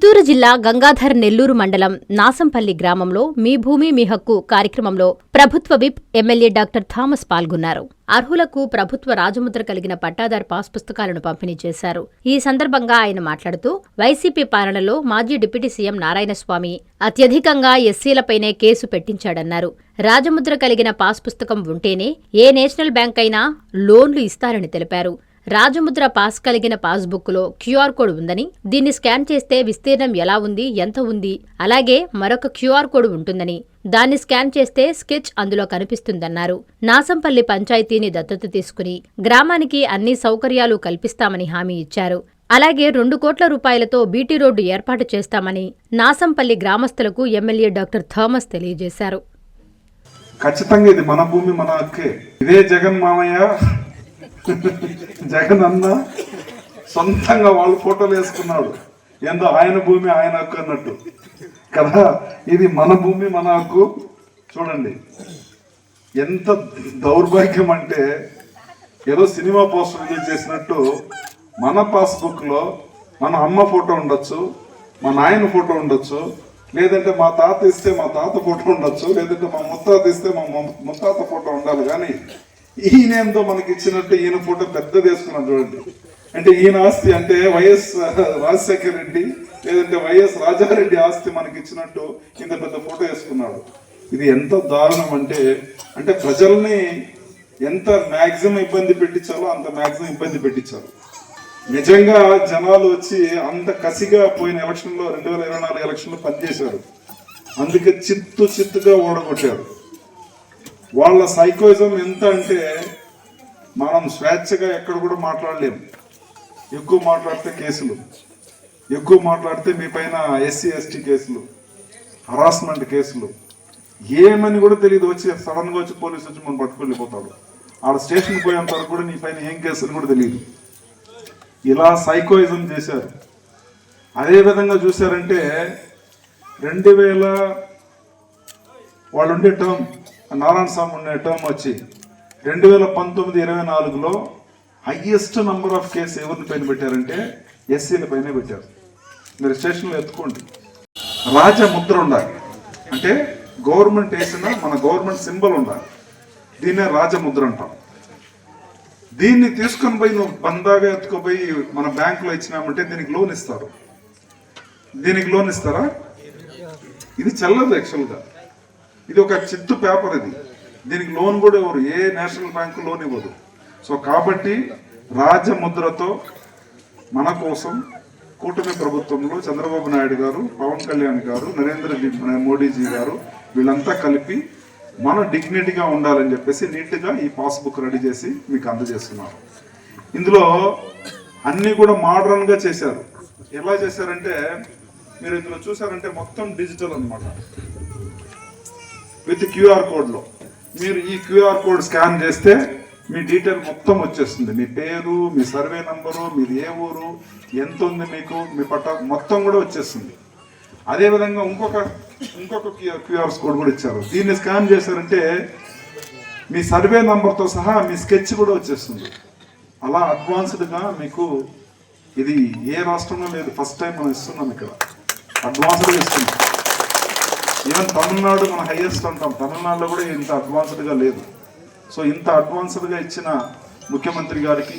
చిత్తూరు జిల్లా గంగాధర్ నెల్లూరు మండలం నాసంపల్లి గ్రామంలో మీ భూమి మీ హక్కు కార్యక్రమంలో ప్రభుత్వ విప్ ఎమ్మెల్యే డాక్టర్ థామస్ పాల్గొన్నారు. అర్హులకు ప్రభుత్వ రాజముద్ర కలిగిన పట్టాదారు పాస్ పుస్తకాలను పంపిణీ చేశారు. ఈ సందర్భంగా ఆయన మాట్లాడుతూ వైసీపీ పాలనలో మాజీ డిప్యూటీ సీఎం నారాయణస్వామి అత్యధికంగా ఎస్సీలపైనే కేసు పెట్టించాడన్నారు. రాజముద్ర కలిగిన పాస్ పుస్తకం ఉంటేనే ఏ నేషనల్ బ్యాంక్ అయినా లోన్లు ఇస్తారని తెలిపారు. రాజముద్ర పాస్ కలిగిన పాస్బుక్లో క్యూఆర్ కోడ్ ఉందని దీన్ని స్కాన్ చేస్తే విస్తీర్ణం ఎలా ఉంది ఎంత ఉంది అలాగే మరొక క్యూఆర్ కోడ్ ఉంటుందని దాన్ని స్కాన్ చేస్తే స్కెచ్ అందులో కనిపిస్తుందన్నారు. నాసంపల్లి పంచాయతీని దత్తత తీసుకుని గ్రామానికి అన్ని సౌకర్యాలు కల్పిస్తామని హామీ ఇచ్చారు. అలాగే రెండు కోట్ల రూపాయలతో బీటీ రోడ్డు ఏర్పాటు చేస్తామని నాసంపల్లి గ్రామస్తులకు ఎమ్మెల్యే డాక్టర్ థామస్ తెలియజేశారు. ఖచ్చితంగా ఇది మన భూమి మన హక్కే. ఇదే జగన్ మామయ్య జగన్ అన్న సొంతంగా వాళ్ళు ఫోటోలు వేసుకున్నాడు. ఏందో ఆయన భూమి ఆయన హక్కు అన్నట్టు. కదా? ఇది మన భూమి మన హక్కు. చూడండి. ఎంత దౌర్భాగ్యం అంటే ఏదో సినిమా పోస్టర్ రిలీజ్ చేసినట్టు మన పాస్బుక్లో మన అమ్మ ఫోటో ఉండొచ్చు మా నాయన ఫోటో ఉండొచ్చు లేదంటే మా తాత ఇస్తే మా తాత ఫోటో ఉండొచ్చు లేదంటే మా ముత్తాత ఇస్తే మా ముత్తాత ఫోటో ఉండాలి. కానీ ఈయనేందో మనకి ఇచ్చినట్టు ఈయన ఫోటో పెద్దది వేసుకున్నాం చూడండి. అంటే ఈయన ఆస్తి అంటే వైఎస్ రాజశేఖర్ రెడ్డి లేదంటే వైఎస్ రాజారెడ్డి ఆస్తి మనకి ఇచ్చినట్టు ఇంత పెద్ద ఫోటో వేసుకున్నాడు. ఇది ఎంత దారుణం అంటే అంటే ప్రజల్ని ఎంత మ్యాక్సిమం ఇబ్బంది పెట్టించాలో అంత మ్యాక్సిమం ఇబ్బంది పెట్టించారు. నిజంగా జనాలు వచ్చి అంత కసిగా పోయిన ఎలక్షన్లో రెండు వేల ఇరవై నాలుగు ఎలక్షన్లో పనిచేశారు. అందుకే చిత్తు చిత్తుగా ఓడగొట్టారు. వాళ్ళ సైకోయిజం ఎంత అంటే మనం స్వేచ్ఛగా ఎక్కడ కూడా మాట్లాడలేము ఎక్కువ మాట్లాడితే కేసులు. ఎక్కువ మాట్లాడితే మీ పైన ఎస్సీ ఎస్టీ కేసులు హరాస్మెంట్ కేసులు. ఏమని కూడా తెలియదు. వచ్చి సడన్గా వచ్చి పోలీసు వచ్చి మనం పట్టుకెళ్ళిపోతాడు. ఆడ స్టేషన్కి పోయేంత వరకు కూడా నీ పైన ఏం కేసు అని కూడా తెలియదు. ఇలా సైకోయిజం చేశారు. అదేవిధంగా చూశారంటే రెండు వేల వాళ్ళు ఉండే టర్మ్ నారాయణ స్వామి ఉండే టర్మ్ వచ్చి రెండు వేల పంతొమ్మిది ఇరవై నాలుగులో హయ్యెస్ట్ నంబర్ ఆఫ్ కేసు ఎవరిని పైన పెట్టారంటే ఎస్సీల పైన పెట్టారు. మీరు స్టేషన్లో ఎత్తుకోండి. రాజ ముద్ర ఉండాలి. అంటే గవర్నమెంట్ వేసిన మన గవర్నమెంట్ సింబల్ ఉండాలి. దీన్నే రాజముద్ర అంటాం. దీన్ని తీసుకొని పోయి నువ్వు బందాగా ఎత్తుకుపోయి మన బ్యాంకులో ఇచ్చినామంటే దీనికి లోన్ ఇస్తారు. దీనికి లోన్ ఇస్తారా? ఇది చల్లదు యాక్చువల్గా ఇది ఒక చిత్తు పేపర్ ఇది. దీనికి లోన్ కూడా ఇవ్వరు ఏ నేషనల్ బ్యాంకు లోన్ ఇవ్వదు. సో కాబట్టి రాజముద్రతో మన కోసం కూటమి ప్రభుత్వంలో చంద్రబాబు నాయుడు గారు పవన్ కళ్యాణ్ గారు నరేంద్ర మోడీజీ గారు వీళ్ళంతా కలిపి మనం డిగ్నిటీగా ఉండాలని చెప్పేసి నీట్గా ఈ పాస్బుక్ రెడీ చేసి మీకు అందజేస్తున్నారు. ఇందులో అన్నీ కూడా మోడర్న్గా చేశారు. ఎలా చేశారంటే మీరు ఇందులో చూసారంటే మొత్తం డిజిటల్ అన్నమాట. విత్ క్యూఆర్ కోడ్లో. మీరు ఈ క్యూఆర్ కోడ్ స్కాన్ చేస్తే మీ డీటెయిల్ మొత్తం వచ్చేస్తుంది. మీ పేరు మీ సర్వే నంబరు మీది ఏ ఊరు ఎంత ఉంది మీకు మీ పట్ట మొత్తం కూడా వచ్చేస్తుంది. అదేవిధంగా ఇంకొక ఇంకొక క్యూఆర్ కోడ్ కూడా ఇచ్చారు. దీన్ని స్కాన్ చేశారంటే మీ సర్వే నంబర్తో సహా మీ స్కెచ్ కూడా వచ్చేస్తుంది. అలా అడ్వాన్స్డ్గా మీకు ఇది ఏ రాష్ట్రంలో లేదు. ఫస్ట్ టైం మనం ఇస్తున్నాం ఇక్కడ. అడ్వాన్స్డ్గా ఇస్తున్నాం. ఈవెన్ తమిళనాడు మన హైయెస్ట్ అంటాం. తమిళనాడులో కూడా ఇంత అడ్వాన్స్డ్గా లేదు. సో ఇంత అడ్వాన్స్డ్గా ఇచ్చిన ముఖ్యమంత్రి గారికి